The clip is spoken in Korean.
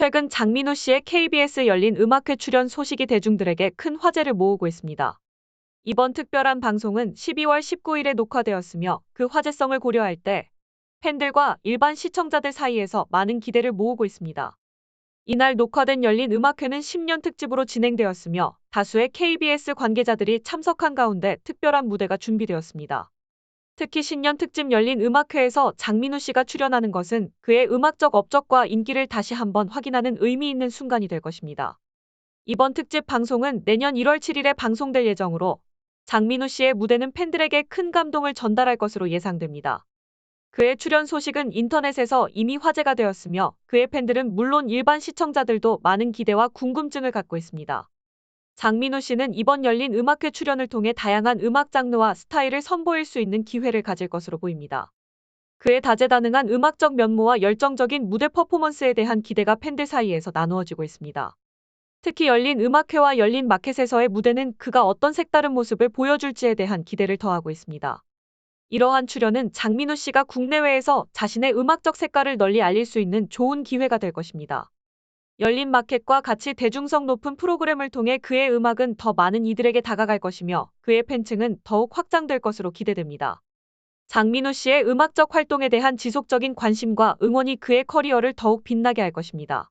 최근 장민호 씨의 KBS 열린 음악회 출연 소식이 대중들에게 큰 화제를 모으고 있습니다. 이번 특별한 방송은 12월 19일에 녹화되었으며 그 화제성을 고려할 때 팬들과 일반 시청자들 사이에서 많은 기대를 모으고 있습니다. 이날 녹화된 열린 음악회는 10년 특집으로 진행되었으며 다수의 KBS 관계자들이 참석한 가운데 특별한 무대가 준비되었습니다. 특히 신년 특집 열린 음악회에서 장민호 씨가 출연하는 것은 그의 음악적 업적과 인기를 다시 한번 확인하는 의미 있는 순간이 될 것입니다. 이번 특집 방송은 내년 1월 7일에 방송될 예정으로 장민호 씨의 무대는 팬들에게 큰 감동을 전달할 것으로 예상됩니다. 그의 출연 소식은 인터넷에서 이미 화제가 되었으며 그의 팬들은 물론 일반 시청자들도 많은 기대와 궁금증을 갖고 있습니다. 장민호 씨는 이번 열린 음악회 출연을 통해 다양한 음악 장르와 스타일을 선보일 수 있는 기회를 가질 것으로 보입니다. 그의 다재다능한 음악적 면모와 열정적인 무대 퍼포먼스에 대한 기대가 팬들 사이에서 나누어지고 있습니다. 특히 열린 음악회와 열린 마켓에서의 무대는 그가 어떤 색다른 모습을 보여줄지에 대한 기대를 더하고 있습니다. 이러한 출연은 장민호 씨가 국내외에서 자신의 음악적 색깔을 널리 알릴 수 있는 좋은 기회가 될 것입니다. 열린 마켓과 같이 대중성 높은 프로그램을 통해 그의 음악은 더 많은 이들에게 다가갈 것이며 그의 팬층은 더욱 확장될 것으로 기대됩니다. 장민호 씨의 음악적 활동에 대한 지속적인 관심과 응원이 그의 커리어를 더욱 빛나게 할 것입니다.